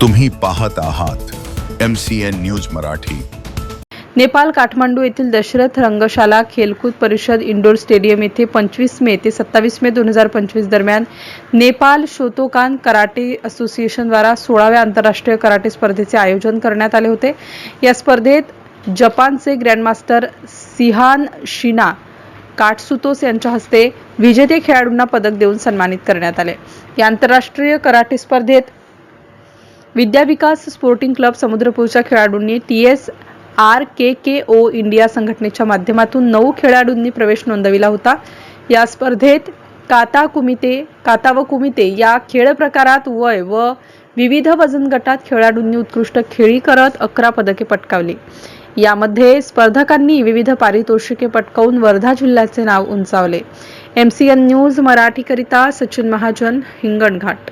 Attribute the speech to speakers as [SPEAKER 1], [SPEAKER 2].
[SPEAKER 1] तुम्ही पाहत आहात M C N news Marathi.
[SPEAKER 2] Nepal Kathmandu येथील दशरथ रंगशाला खेलकूद परिषद इंडोर स्टेडियम येथे पंचवीस मे ते सत्तावीस मे दोन हजार पंचवीस दरम्यान नेपाल शोतोकान कराटे असोसिएशनद्वारा सोळाव्या आंतरराष्ट्रीय कराटे स्पर्धेचे आयोजन करण्यात आले होते. या स्पर्धेत जपानचे ग्रँडमास्टर सिहान शिना काटसुतोस यांच्या हस्ते विजेते खेळाडूंना पदक देऊन सन्मानित करण्यात आले. या आंतरराष्ट्रीय कराटे स्पर्धेत विद्याविकास स्पोर्टिंग क्लब समुद्रपूरच्या खेळाडूंनी T S R K K O India संघटनेच्या माध्यमातून नऊ खेळाडूंनी प्रवेश नोंदविला होता. या स्पर्धेत काता कुमिते काता व कुमिते या खेळ प्रकारात वय व विविध वजन गटात खेळाडूंनी उत्कृष्ट खेळी करत अकरा पदके पटकावली. यामध्ये स्पर्धकांनी विविध पारितोषिके पटकावून वर्धा जिल्ह्याचे नाव उंचावले. एम सी एन न्यूज मराठीकरिता सचिन महाजन हिंगणघाट.